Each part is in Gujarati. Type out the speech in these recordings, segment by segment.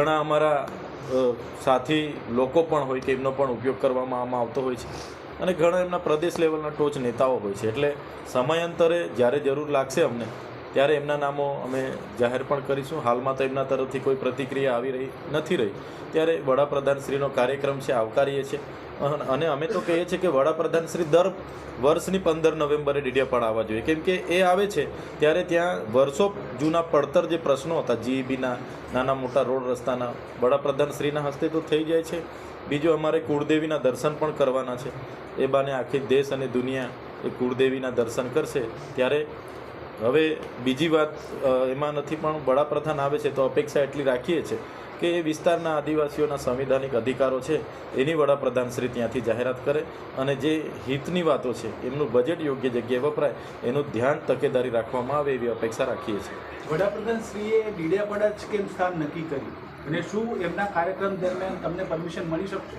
ઘણા અમારા સાથી લોકો પણ હોય કે એમનો પણ ઉપયોગ કરવામાં આવતો હોય છે. અને ઘણા એમના પ્રદેશ લેવલના ટોચ નેતાઓ હોય છે. એટલે સમયાંતરે જ્યારે જરૂર લાગશે અમને ત્યારે એમના નામો અમે જાહેર પણ કરીશું. હાલમાં તો એમના તરફથી કોઈ પ્રતિક્રિયા આવી રહી નથી રહી. ત્યારે વડાપ્રધાનશ્રીનો કાર્યક્રમ છે, આવકારીએ છીએ. અને અમે તો કહીએ છીએ કે વડાપ્રધાનશ્રી દર વર્ષની પંદર નવેમ્બરે ડીડિયાપાડા આવવા જોઈએ. કેમ કે એ આવે છે, ત્યારે ત્યાં વર્ષો જૂના પડતર જે પ્રશ્નો હતા, જીઈબીના, નાના મોટા રોડ રસ્તાના, વડાપ્રધાનશ્રીના હસ્તે તો થઈ જાય છે. બીજું અમારે કુળદેવીના દર્શન પણ કરવાના છે. એ બાને આખી દેશ અને દુનિયા એ કુળદેવીના દર્શન કરશે. ત્યારે હવે બીજી વાત એમાં નથી પણ વડાપ્રધાન આવે છે તો અપેક્ષા એટલી રાખીએ છીએ કે એ વિસ્તારના આદિવાસીઓના સંવિધાનિક અધિકારો છે એની વડાપ્રધાન શ્રી ત્યાંથી જાહેરાત કરે અને જે હિતની વાતો છે એમનું બજેટ યોગ્ય જગ્યાએ વપરાય એનું ધ્યાન તકેદારી રાખવામાં આવે એવી અપેક્ષા રાખીએ છીએ. વડાપ્રધાન શ્રીએ ડીડિયાપાડા જ કેમ સ્થાન નક્કી કર્યું? અને શું એમના કાર્યક્રમ દરમિયાન તમને પરમિશન મળી શકશે?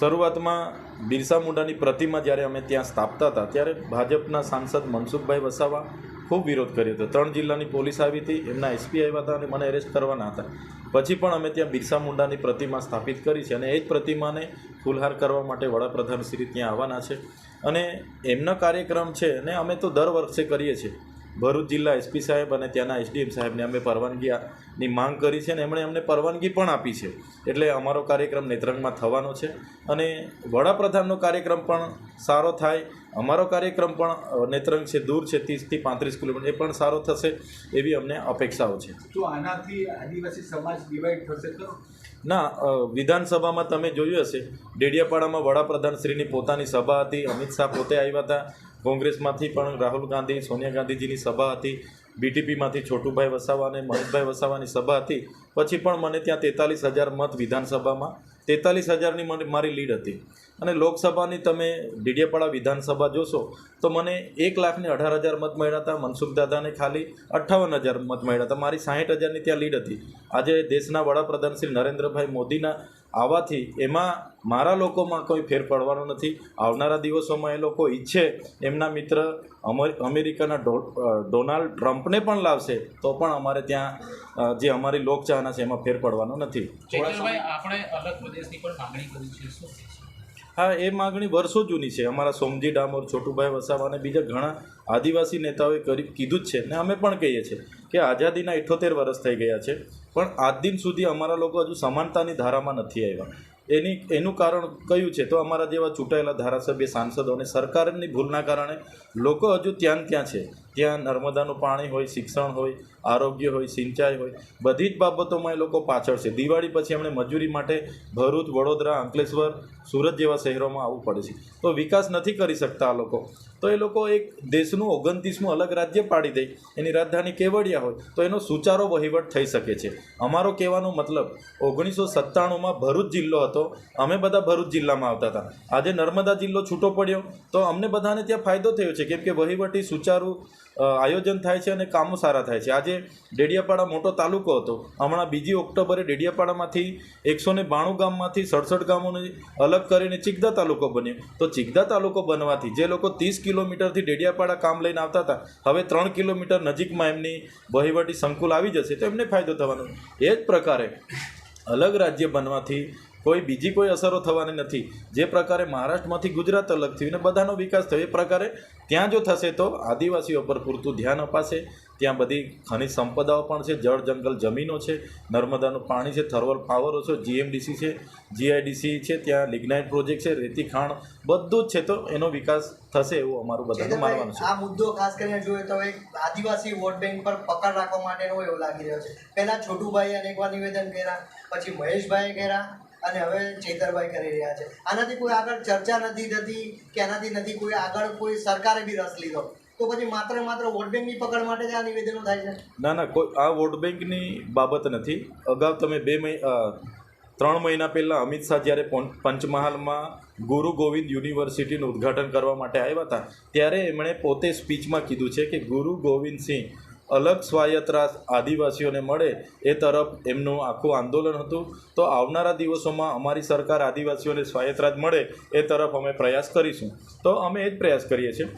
શરૂઆતમાં બિરસા મુંડાની પ્રતિમા જ્યારે અમે ત્યાં સ્થાપતા હતા ત્યારે ભાજપના સાંસદ મનસુખભાઈ વસાવા ખૂબ વિરોધ કર્યો હતો. ત્રણ જિલ્લાની પોલીસ આવી હતી, એમના એસપી આવ્યા હતા અને મને એરેસ્ટ કરવાના હતા. પછી પણ અમે ત્યાં બિરસા મુંડાની પ્રતિમા સ્થાપિત કરી છે અને એ જ પ્રતિમાને ફૂલહાર કરવા માટે વડાપ્રધાન શ્રી ત્યાં આવવાના છે. અને એમનો કાર્યક્રમ છે અને અમે તો દર વર્ષે કરીએ છીએ. ભરૂચ જિલ્લા એસપી સાહેબ અને ત્યાંના એસડીએમ સાહેબને અમે પરવાનગીની માંગ કરી છે અને એમણે અમને પરવાનગી પણ આપી છે. એટલે અમારો કાર્યક્રમ નેત્રંગમાં થવાનો છે અને વડાપ્રધાનનો કાર્યક્રમ પણ સારો થાય. અમારો કાર્યક્રમ પણ નેત્રંગ છે દૂર છે ત્રીસથી પાંત્રીસ કિલોમીટર એ પણ સારો થશે એવી અમને અપેક્ષાઓ છે. તો આનાથી આદિવાસી સમાજ ડિવાઈડ થશે ખરો? ના વિધાનસભામાં તમે જોયું હશે ડેડિયાપાડામાં વડાપ્રધાન શ્રીની પોતાની સભા હતી અમિત શાહ પોતે આવ્યા હતા કોંગ્રેસમાંથી પણ રાહુલ ગાંધી, સોનિયા ગાંધીજીની સભા હતી, બીટીપીમાંથી છોટુભાઈ વસાવા અને મહેશભાઈ વસાવાની સભા હતી. પછી પણ મને ત્યાં તેતાલીસ હજાર મત વિધાનસભામાં, તેતાલીસ હજારની મને મારી લીડ હતી. અને લોકસભાની તમે ડીડિયાપાડા વિધાનસભા જોશો, તો મને એક લાખને અઢાર હજાર મત મળ્યા હતા, મનસુખ દાદાને ખાલી અઠ્ઠાવન હજાર મત મળ્યા હતા. મારી સાહીઠ હજારની ત્યાં લીડ હતી. આજે દેશના વડાપ્રધાન શ્રી નરેન્દ્રભાઈ મોદીના આવવાથી એમાં મારા લોકોમાં કોઈ ફેર પડવાનો નથી. આવનારા દિવસોમાં એ લોકો ઈચ્છે એમના મિત્ર અમર- અમેરિકાના ડોનાલ્ડ ટ્રમ્પને પણ લાવશે તો પણ અમારે ત્યાં જે અમારી લોકચાહના છે એમાં ફેર પડવાનો નથી. આપણે અલગ પ્રદેશની પણ માંગણી કરી છે શું હા એ માગણી વર્ષો જૂની છે. અમારા સોમજી ડામોર છોટુભાઈ વસાવા અને બીજા ઘણા આદિવાસી નેતાઓએ કરી કીધું જ છે. ને અમે પણ કહીએ છીએ કે આઝાદીના ઇઠોતેર વર્ષ થઈ ગયા છે. પણ આજ દિન સુધી અમારા લોકો હજુ સમાનતાની ધારામાં નથી આવ્યા. એની, એનું કારણ કયું છે? તો અમારા જેવા ચૂંટાયેલા ધારાસભ્ય, સાંસદો અને સરકારની ભૂલના કારણે લોકો હજુ ત્યાં ત્યાં છે. ત્યાં નર્મદાનું પાણી હોય, શિક્ષણ હોય, આરોગ્ય હોય, સિંચાઈ હોય, બધી જ બાબતોમાં એ લોકો પાછળ છે. દિવાળી પછી એમણે મજૂરી માટે ભરૂચ, વડોદરા, અંકલેશ્વર, સુરત જેવા શહેરોમાં આવવું પડે છે. તો વિકાસ નથી કરી શકતા આ લોકો. તો એ લોકો એક દેશનું ઓગણત્રીસમું અલગ રાજ્ય પાડી દે, એની રાજધાની કેવડિયા હોય, તો એનો સુચારો વહીવટ થઈ શકે છે. અમારો કહેવાનો મતલબ, ઓગણીસો સત્તાણુંમાં ભરૂચ જિલ્લો હતો, અમે બધા ભરૂચ જિલ્લામાં આવતા હતા. આજે નર્મદા જિલ્લો છૂટો પડ્યો, તો અમને બધાને ત્યાં ફાયદો થયો છે. કેમ કે વહીવટી સુચારું આયોજન થાય છે અને કામો સારા થાય છે. આજે ડેડિયાપાડા મોટો તાલુકો હતો. હમણાં બીજી ઓક્ટોબરે ડેડિયાપાડામાંથી એકસો ને બાણું ગામમાંથી સડસઠ ગામોને અલગ કરીને ચિકદા તાલુકો બન્યો. તો ચિકદા તાલુકો બનવાથી જે લોકો ત્રીસ કિલોમીટરથી ડેડિયાપાડા કામ લઈને આવતા હતા, હવે ત્રણ કિલોમીટર નજીકમાં એમની વહીવટી સંકુલ આવી જશે તો એમને ફાયદો થવાનો. એ જ પ્રકારે અલગ રાજ્ય બનવાથી કોઈ બીજી કોઈ અસરો થવાની નથી. જે પ્રકારે મહારાષ્ટ્રમાંથી ગુજરાત અલગ થયું અને બધાનો વિકાસ થયો એ પ્રકારે ત્યાં જો થશે તો આદિવાસીઓ પર પૂરતું ધ્યાન અપાશે. ત્યાં બધી ખનિજ સંપદાઓ પણ છે જળ જંગલ જમીનો છે નર્મદાનું પાણી છે થર્મલ પાવરો છે જીએમડીસી છે જીઆઈડીસી છે ત્યાં લિગ્નાઇટ પ્રોજેક્ટ છે રેતી ખાણ બધું જ છે તો એનો વિકાસ થશે એવું અમારું બધાનું માનવાનું છે. આ મુદ્દો ખાસ કરીને જોઈએ તો એક આદિવાસી વોટ બેંક પર પકડ રાખવા માટેનો એવું લાગી રહ્યો છે. પહેલા છોટુભાઈએ અનેકવાર નિવેદન કર્યા પછી મહેશભાઈએ કર્યા અને હવે ચેતરભાઈ કરી રહ્યા છે. આનાથી કોઈ આગળ ચર્ચા નથી થતી કે આનાથી નથી કોઈ આગળ કોઈ સરકારે બી રસ લીધો. તો પછી માત્ર માત્ર વોટ બેંકની પકડ માટે જ આ નિવેદનો થાય છે? ના ના, કોઈ, આ વોટ બેંકની બાબત નથી. અગાઉ તમે બે મહિ ત્રણ મહિના પહેલાં અમિત શાહ જ્યારે પંચમહાલમાં ગુરુ ગોવિંદ યુનિવર્સિટીનું ઉદ્ઘાટન કરવા માટે આવ્યા હતા, ત્યારે એમણે પોતે સ્પીચમાં કીધું છે કે ગુરુ ગોવિંદ સિંહ અલગ સ્વાયત્ત રાજ આદિવાસીઓને મળે એ તરફ એમનું આખું આંદોલન હતું. તો આવનારા દિવસોમાં અમારી સરકાર આદિવાસીઓને સ્વાયત્ત રાજ મળે એ તરફ અમે પ્રયાસ કરીશું. તો અમે એ જ પ્રયાસ કરીએ છીએ.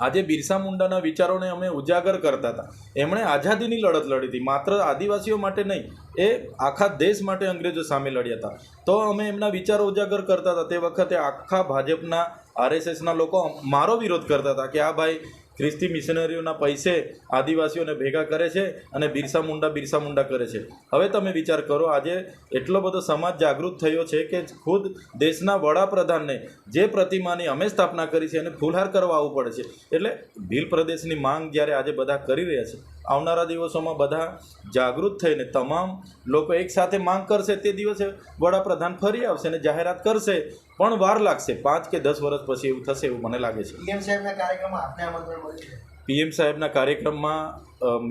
આજે બિરસા મુંડાના વિચારોને અમે ઉજાગર કરતા હતા. એમણે આઝાદીની લડત લડી હતી. માત્ર આદિવાસીઓ માટે નહીં, એ આખા દેશ માટે અંગ્રેજો સામે લડ્યા હતા. તો અમે એમના વિચારો ઉજાગર કરતા હતા. તે વખતે આખા ભાજપના, આરએસએસના લોકો મારો વિરોધ કરતા હતા કે આ ભાઈ ખ્રિસ્તી મિશનરીઓના પૈસે આદિવાસીઓને ભેગા કરે છે અને બિરસા મુંડા બિરસા મુંડા કરે છે. હવે તમે વિચાર કરો, આજે એટલો બધો સમાજ જાગૃત થયો છે કે ખુદ દેશના વડાપ્રધાનને જે પ્રતિમાની અમે સ્થાપના કરી છે એને ફૂલહાર કરવા આવવું પડે છે. એટલે ભીલ પ્રદેશની માંગ જ્યારે આજે બધા કરી રહ્યા છે, આવનારા દિવસોમાં બધા જાગૃત થઈને તમામ લોકો એકસાથે માંગ કરશે તે દિવસે વડાપ્રધાન ફરી આવશે અને જાહેરાત કરશે પણ વાર લાગશે. પાંચ કે દસ વર્ષ પછી એવું થશે એવું મને લાગે છે. પીએમ સાહેબના કાર્યક્રમમાં આપને આમંત્રણ મળ્યું છે? પીએમ સાહેબના કાર્યક્રમમાં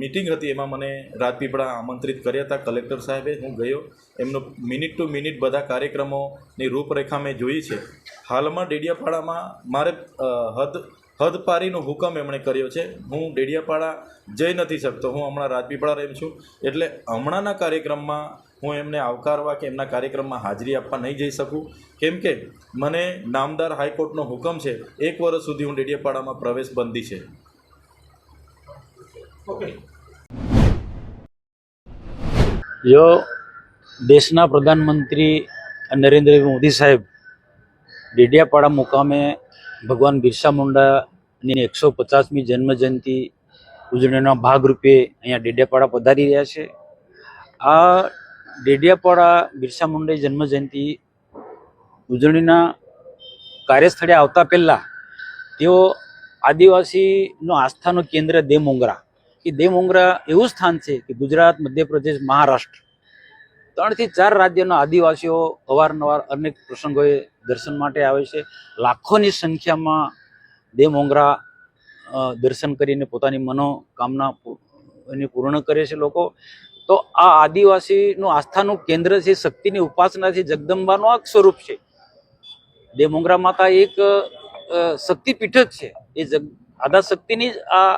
મિટિંગ હતી. એમાં મને રાજપીપળા આમંત્રિત કર્યા હતા. કલેક્ટર સાહેબે હું ગયો. એમનો મિનિટ ટુ મિનિટ બધા કાર્યક્રમોની રૂપરેખા મેં જોઈ છે. હાલમાં ડેડિયાપાડામાં મારે હદ હદ હદપારીનો હુકમ એમણે કર્યો છે. હું ડેડિયાપાડા જઈ નથી શકતો. હું હમણાં રાજપીપળા રહું છું. એટલે હમણાંના કાર્યક્રમમાં હું એમને આવકારવા કે એમના કાર્યક્રમમાં હાજરી આપવા નહીં જઈ શકું. કેમ કે મને નામદાર હાઈકોર્ટનો હુકમ છે એક વર્ષ સુધી હું ડેડિયાપાડામાં પ્રવેશ બંધી છે. ઓકે જો દેશના પ્રધાનમંત્રી નરેન્દ્ર મોદી સાહેબ ડેડિયાપાડા મુકામે ભગવાન બિરસા મુંડાની એકસો પચાસમી જન્મજયંતિ ઉજવણીના ભાગરૂપે અહીંયા ડેડિયાપાડા પધારી રહ્યા છે. આ ડેડિયાપાડા બિરસા મુંડાની જન્મજયંતિ ઉજવણીના કાર્યસ્થળે આવતા પહેલાં તેઓ આદિવાસીનો આસ્થાનું કેન્દ્ર દેમોંગરા. કે દેમોંગરા એવું સ્થાન છે કે ગુજરાત, મધ્યપ્રદેશ, મહારાષ્ટ્ર. ત્રણથી ચાર રાજ્યના આદિવાસીઓ અવારનવાર અનેક પ્રસંગોએ દર્શન માટે આવે છે. લાખોની સંખ્યામાં દેમોંગરા દર્શન કરીને પોતાની મનોકામના એની પૂર્ણ કરે છે લોકો. તો આ આદિવાસીનું આસ્થાનું કેન્દ્ર છે, શક્તિની ઉપાસના છે, જગદંબાનું આ સ્વરૂપ છે. દેમોંગરા માતા એક શક્તિપીઠ જ છે. એ જગ આદા શક્તિની જ આ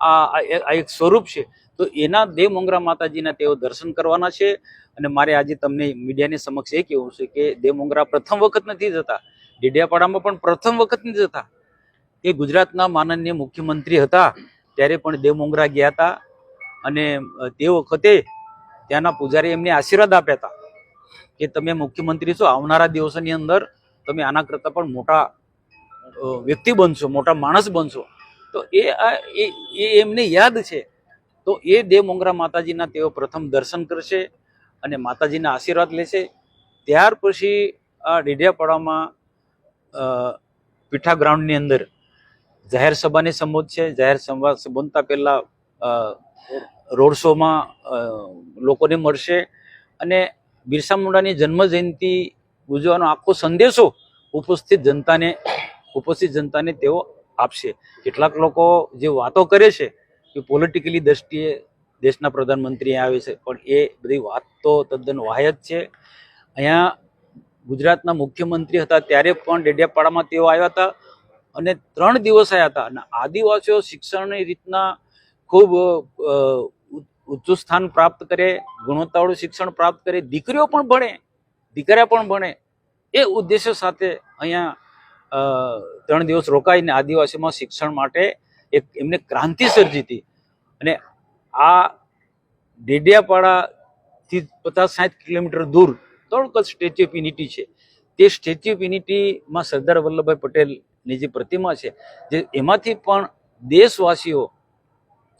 આ એક સ્વરૂપ છે. તો એના દેવમોંગરા માતાજીના તેઓ દર્શન કરવાના છે. અને મારે આજે તમને મીડિયાની સમક્ષ એ કહેવું છે કે દેવમોંગરા પ્રથમ વખત નથી જતા. ડેડિયાપાડામાં પણ પ્રથમ વખત નથી જતા. એ ગુજરાતના માનનીય મુખ્યમંત્રી હતા. ત્યારે પણ દેવમોંગરા ગયા હતા. અને તે વખતે ત્યાંના પૂજારી એમને આશીર્વાદ આપ્યા હતા. કે તમે મુખ્યમંત્રી છો, આવનારા દિવસોની અંદર તમે આના કરતાં પણ મોટા વ્યક્તિ બનશો, મોટા માણસ બનશો. તો એ આ, એ એમને યાદ છે. તો એ દેવમોંગરા માતાજીના તેઓ પ્રથમ દર્શન કરશે અને માતાજીના આશીર્વાદ લેશે. ત્યાર પછી આ ડેઢિયાપાડામાં પીઠા ગ્રાઉન્ડની અંદર જાહેર સભાને સંબોધશે જાહેર સભા સંબોધતા પહેલાં રોડ શોમાં લોકોને મળશે. અને બિરસા મુંડાની જન્મ જયંતિ ઉજવવાનો આખો સંદેશો ઉપસ્થિત જનતાને ઉપસ્થિત જનતાને તેઓ આપશે. કેટલાક લોકો જે વાતો કરે છે કે પોલિટિકલી દ્રષ્ટિએ દેશના પ્રધાનમંત્રી આવે છે, પણ એ બધી વાત તો તદ્દન વાહ્ય છે. અહીંયા ગુજરાતના મુખ્યમંત્રી હતા ત્યારે પણ ડેડિયાપાડામાં તેઓ આવ્યા હતા અને ત્રણ દિવસ આવ્યા હતા. અને આદિવાસીઓ શિક્ષણની રીતના ખૂબ ઉચ્ચ સ્થાન પ્રાપ્ત કરે, ગુણવત્તાવાળું શિક્ષણ પ્રાપ્ત કરે, દીકરીઓ પણ ભણે. દીકરા પણ ભણે. એ ઉદ્દેશ્ય સાથે અહીંયા ત્રણ દિવસ રોકાઈને આદિવાસીમાં શિક્ષણ માટે એક એમને ક્રાંતિ સર્જી હતી. અને આ ડેડિયાપાડાથી પચાસ સાઠ કિલોમીટર દૂર થોડુંક જ સ્ટેચ્યુ ઓફ યુનિટી છે. તે સ્ટેચ્યુ ઓફ યુનિટીમાં સરદાર વલ્લભભાઈ પટેલની જે પ્રતિમા છે, જે એમાંથી પણ દેશવાસીઓ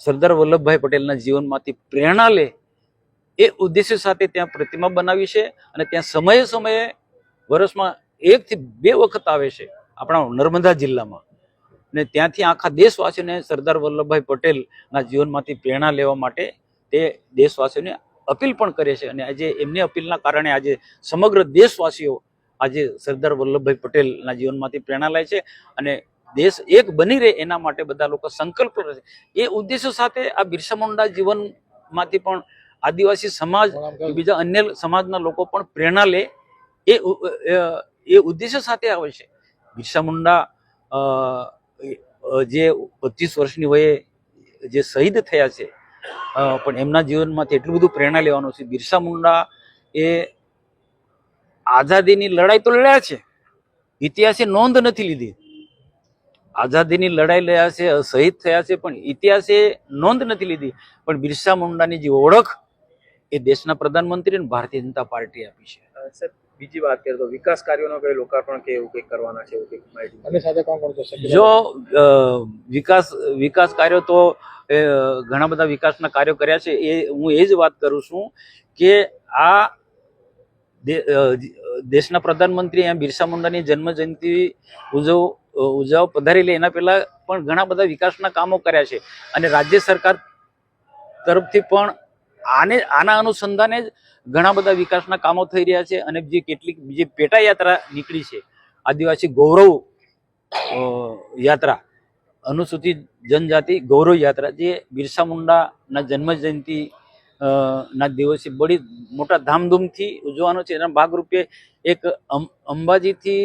સરદાર વલ્લભભાઈ પટેલના જીવનમાંથી પ્રેરણા લે એ ઉદ્દેશ્ય સાથે ત્યાં પ્રતિમા બનાવી છે અને ત્યાં સમયે સમયે વર્ષમાં એકથી બે વખત આવે છે આપણા નર્મદા જિલ્લામાં. ને ત્યાંથી આખા દેશવાસીઓને સરદાર વલ્લભભાઈ પટેલના જીવનમાંથી પ્રેરણા લેવા માટે તે દેશવાસીઓને અપીલ પણ કરે છે અને આજે એમની અપીલના કારણે આજે સમગ્ર દેશવાસીઓ આજે સરદાર વલ્લભભાઈ પટેલના જીવનમાંથી પ્રેરણા લે છે અને દેશ એક બની રહે એના માટે બધા લોકો સંકલ્પ એ ઉદ્દેશ્ય સાથે આ બિરસા મુંડા જીવનમાંથી પણ આદિવાસી સમાજ બીજા અન્ય સમાજના લોકો પણ પ્રેરણા લે એ એ ઉદ્દેશ્ય સાથે આવે છે. બિરસા મુંડા જે પચીસ વર્ષની વયે જે શહીદ થયા છે પણ એમના જીવનમાંથી એટલું બધું પ્રેરણા લેવાનું છે. બિરસા મુંડા એ આઝાદીની લડાઈ તો લડ્યા છે ઇતિહાસે નોંધ નથી લીધી. આઝાદીની લડાઈ લડ્યા છે શહીદ થયા છે પણ ઇતિહાસે નોંધ નથી લીધી. પણ બિરસા મુંડાની જે ઓળખ એ દેશના પ્રધાનમંત્રી અને ભારતીય જનતા પાર્ટી આપી છે. બીજી વાત કરીએ તો વિકાસ કાર્યોનો કઈ લોકાર્પણ કે એવું કંઈક કરવાના છે એવું કંઈક માહિતી અને સાથે કોણ કોણ છે? જો વિકાસ વિકાસ કાર્યો તો ઘણા બધા વિકાસના કાર્યો કર્યા છે. એ હું એ જ વાત કરું છું કે આ દેશના પ્રધાનમંત્રી અહીંયા બિરસા મુંડાની જન્મ જયંતિ ઉજવ ઉજવ પધારી લે એના પહેલા પણ ઘણા બધા વિકાસના કામો કર્યા છે. અને રાજ્ય સરકાર તરફથી પણ આને આના અનુસંધાને જ ઘણા બધા વિકાસના કામો થઈ રહ્યા છે અને જે કેટલીક બીજી પેટા યાત્રા નીકળી છે, આદિવાસી ગૌરવ યાત્રા, અનુસૂચિત જનજાતિ ગૌરવ યાત્રા, જે બિરસા મુંડાના જન્મ જયંતિ ના દિવસે બડી મોટા ધામધૂમથી ઉજવવાનો છે. એના ભાગરૂપે એક અંબાજીથી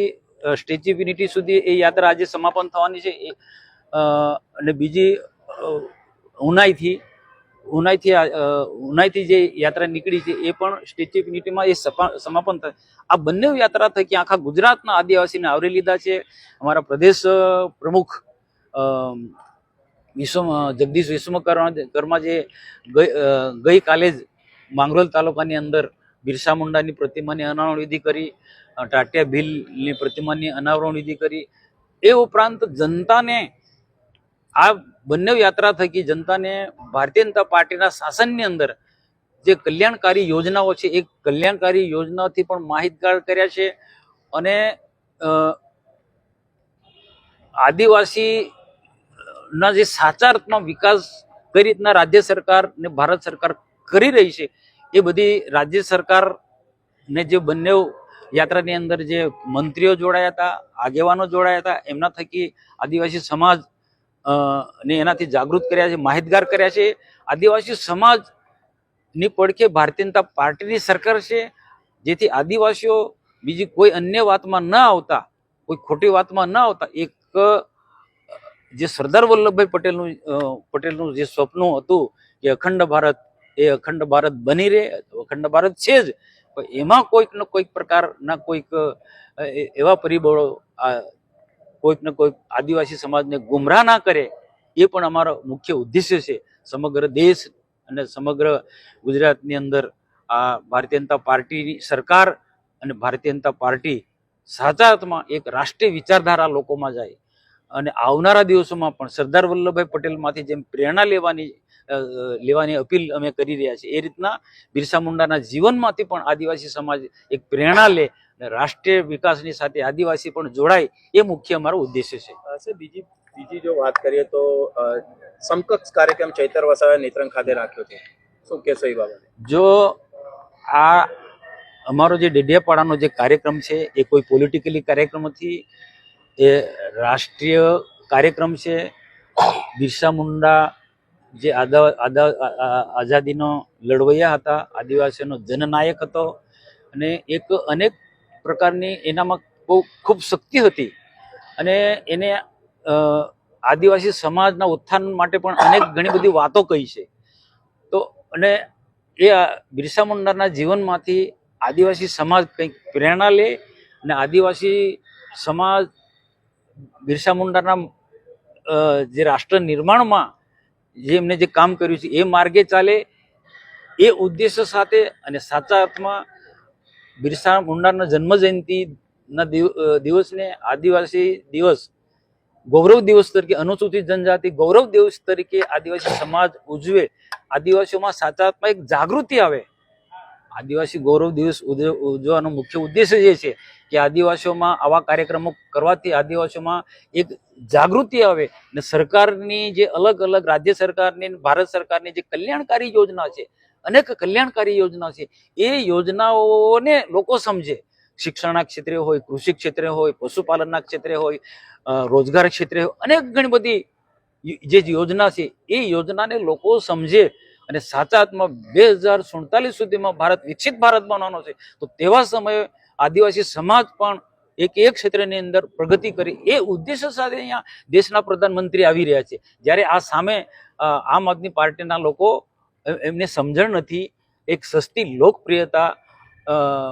સ્ટેચ્યુ સુધી એ યાત્રા આજે સમાપન થવાની છે. અને બીજી ઉનાઈથી ઉનાઈથી ઉનાઈથી જે યાત્રા નીકળી છે, એ પણ સ્ટેચ્યુ ઓફ યુનિટીમાં એ સમાપન થાય, આ બંને યાત્રા થકી આખા ગુજરાતના આદિવાસીને આવરી લીધા છે. અમારા પ્રદેશ પ્રમુખ વિશ્વ જગદીશ વિશ્વકર્મા, કર્મા જે ગઈકાલે જ માંગરોલ તાલુકાની અંદર બિરસા મુંડાની પ્રતિમાની અનાવરણ વિધિ કરી ટાટિયા ભીલની પ્રતિમાની અનાવરણ વિધિ કરી. એ ઉપરાંત જનતાને આ બંને યાત્રા થકી જનતાને ભારતીય જનતા પાર્ટીના શાસનની અંદર જે કલ્યાણકારી યોજનાઓ છે એ કલ્યાણકારી યોજનાઓથી પણ માહિતગાર કર્યા છે અને અ, આદિવાસી જે સાચા વિકાસ કઈ રીતના રાજ્ય સરકાર ને ભારત સરકાર કરી રહી છે એ બધી રાજ્ય સરકાર ને જે બંને યાત્રાની અંદર જે મંત્રીઓ જોડાયા હતા આગેવાનો જોડાયા હતા એમના થકી આદિવાસી સમાજ ને એનાથી જાગૃત કર્યા છે, માહિતગાર કર્યા છે. આદિવાસી સમાજની પડખે ભારતીય જનતા પાર્ટીની સરકાર છે, જેથી આદિવાસીઓ બીજી કોઈ અન્ય વાતમાં ન આવતા, કોઈ ખોટી વાતમાં ન આવતા, એક જે સરદાર વલ્લભભાઈ પટેલનું પટેલનું જે સ્વપ્ન હતું કે અખંડ ભારત, એ અખંડ ભારત બની રહે અખંડ ભારત છે જ. એમાં કોઈક ને કોઈક પ્રકારના કોઈક એવા પરિબળો આ કોઈક ને કોઈક આદિવાસી સમાજને ગુમરાહ ના કરે, એ પણ અમારો મુખ્ય ઉદ્દેશ્ય છે. સમગ્ર દેશ અને સમગ્ર ગુજરાતની અંદર આ ભારતીય જનતા પાર્ટીની સરકાર અને ભારતીય જનતા પાર્ટી સાચા અર્થમાં એક રાષ્ટ્રીય વિચારધારા લોકોમાં જાય. અને આવનારા દિવસોમાં પણ સરદાર વલ્લભભાઈ પટેલમાંથી જેમ પ્રેરણા લેવાની લેવાની અપીલ અમે કરી રહ્યા છીએ, એ રીતના બિરસા મુંડાના જીવનમાંથી પણ આદિવાસી સમાજ એક પ્રેરણા લે અને રાષ્ટ્રીય વિકાસની સાથે આદિવાસી પણ જોડાય એ મુખ્ય અમારો ઉદ્દેશ્ય છે. બીજી બીજી જો વાત કરીએ તો સમકક્ષ કાર્યક્રમ ચૈતર વસાવે નેત્રંગ ખાતે રાખ્યો છે. શું કહેશો એ બાબતે? જો આ અમારો જે ડેડિયાપાડાનો જે કાર્યક્રમ છે એ કોઈ પોલિટિકલી કાર્યક્રમ નથી એ રાષ્ટ્રીય કાર્યક્રમ છે. બિરસા મુંડા જે આદા આદા આઝાદીનો લડવૈયા હતા આદિવાસીનો જનનાયક હતો અને એક અનેક પ્રકારની એનામાં બહુ ખૂબ શક્તિ હતી. અને એને આદિવાસી સમાજના ઉત્થાન માટે પણ અનેક ઘણી બધી વાતો કહી છે. તો, અને એ બિરસા મુંડાના જીવનમાંથી આદિવાસી સમાજ કંઈક પ્રેરણા લે અને આદિવાસી સમાજ બિરસા મુંડાના જે રાષ્ટ્ર નિર્માણમાં જે એમને જે કામ કર્યું છે એ માર્ગે ચાલે એ ઉદ્દેશ્ય સાથે અને સાચા અર્થમાં બિરસા મુંડાના જન્મ જયંતિના દિવસને આદિવાસી દિવસ, ગૌરવ દિવસ તરીકે, અનુસૂચિત જનજાતિ ગૌરવ દિવસ તરીકે આદિવાસી સમાજ ઉજવે. આદિવાસીઓમાં સાચા એક જાગૃતિ આવે. આદિવાસી ગૌરવ દિવસ ઉજવ- ઉજવવાનો મુખ્ય ઉદ્દેશ્ય જે છે કે આદિવાસીઓમાં આવા કાર્યક્રમો કરવાથી આદિવાસીઓમાં એક જાગૃતિ આવે ને સરકારની જે અલગ અલગ રાજ્ય સરકારની ભારત સરકારની જે કલ્યાણકારી યોજના છે અનેક કલ્યાણકારી યોજના છે. એ યોજનાઓને લોકો સમજે. શિક્ષણના ક્ષેત્રે હોય, કૃષિ ક્ષેત્રે હોય, પશુપાલનના ક્ષેત્રે હોય રોજગાર ક્ષેત્રે હોય, અનેક ઘણી બધી જે યોજના છે, એ યોજનાને લોકો સમજે અને સાચા અર્થમાં બે હજાર સુડતાલીસ સુધીમાં ભારત વિકસિત ભારત બનવાનો છે. તો તેવા સમયે આદિવાસી સમાજ પણ એક એક ક્ષેત્રની અંદર પ્રગતિ કરી એ ઉદ્દેશ્ય સાથે અહીંયા દેશના પ્રધાનમંત્રી આવી રહ્યા છે. જ્યારે આ સામે આમ આદમી પાર્ટીના લોકો એમને સમજણ નથી, એક સસ્તી લોકપ્રિયતા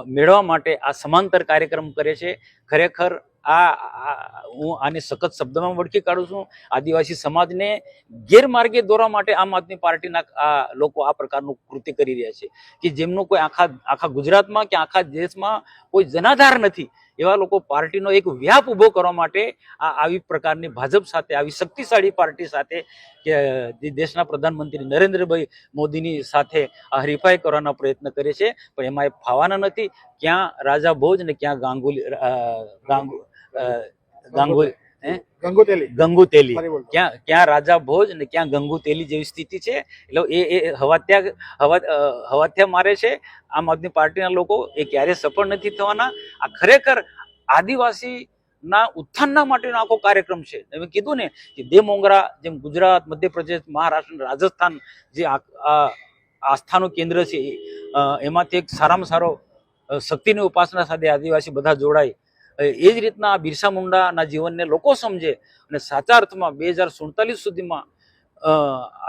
મેળવવા માટે આ સમાંતર કાર્યક્રમ કરે છે. ખરેખર આ- હું આને સખત શબ્દમાં વળખી કાઢું છું. આદિવાસી સમાજને ગેરમાર્ગે દોરવા માટે આમ આદમી પાર્ટીના આ લોકો આ પ્રકારનું કૃત્ય કરી રહ્યા છે. કે જેમનું કોઈ આખા આખા ગુજરાતમાં કે આખા દેશમાં કોઈ જનાધાર નથી. એવા લોકો પાર્ટીનો એક વ્યાપ ઊભો કરવા માટે આ આવી પ્રકારની ભાજપ સાથે, આવી શક્તિશાળી પાર્ટી સાથે કે દેશના પ્રધાનમંત્રી નરેન્દ્રભાઈ મોદીની સાથે આ હરીફાઈ કરવાના પ્રયત્ન કરે છે. પણ એમાં એ ફાવાના નથી. ક્યાં રાજા ભોજ ને ક્યાં ગાંગુલી ગાંગુ ગાંગુલી ગાંગુલી ગંગોતેલી? ગંગુ તેલી ફરી ક્યાં ક્યાં રાજા ભોજ ને ક્યાં ગંગુ તેલી જેવી સ્થિતિ છે? એટલે એ એ હવાત્યા હવા હવાત્યા મારે છે. આમ આદમી પાર્ટીના લોકો એ ક્યારેય સફળ નથી થવાના? આ ખરેખર આદિવાસી ના ઉત્થાનના માટેનો આખો કાર્યક્રમ છે. તમે કીધું ને કે દે મોંગરા જેમ ગુજરાત મધ્યપ્રદેશ મહારાષ્ટ્ર રાજસ્થાન જે આસ્થાનું કેન્દ્ર છે એમાંથી એક સારામાં સારો શક્તિની ઉપાસના સાથે આદિવાસી બધા જોડાય. એ જ રીતના આ બિરસા મુંડાના જીવનને લોકો સમજે અને સાચા અર્થમાં બે હજાર સુડતાલીસ સુધીમાં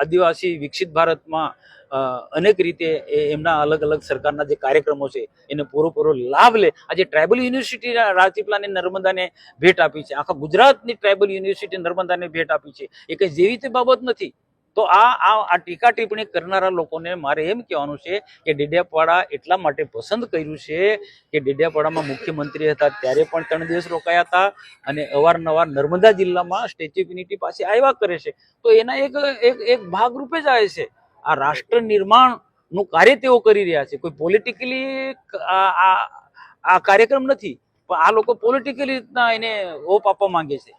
આદિવાસી વિકસિત ભારતમાં અનેક રીતે એમના અલગ અલગ સરકારના જે કાર્યક્રમો છે, એને પૂરો પૂરો લાભ લે. આજે ટ્રાઇબલ યુનિવર્સિટી રાજપીપલાને નર્મદાને ભેટ આપી છે. આખા ગુજરાતની ટ્રાઇબલ યુનિવર્સિટી નર્મદાને ભેટ આપી છે. એ કંઈ જેવી તે બાબત નથી. તો આ આ ટીકા ટિપ્પણી કરનારા લોકોને મારે એમ કહેવાનું છે કે ડેડિયાપાડા એટલા માટે પસંદ કર્યું છે કે ડેડિયાપાડામાં મુખ્યમંત્રી હતા, ત્યારે પણ ત્રણ દિવસ રોકાયા હતા અને અવારનવાર નર્મદા જિલ્લામાં સ્ટેચ્યુ ઓફ યુનિટી પાસે આવ્યા કરે છે. તો એના એક એક એક ભાગરૂપે જ આવે છે. આ રાષ્ટ્ર નિર્માણનું કાર્ય તેઓ કરી રહ્યા છે. કોઈ પોલિટિકલી આ કાર્યક્રમ નથી, પણ આ લોકો પોલિટિકલી રીતના એને ઓપ આપવા માંગે છે.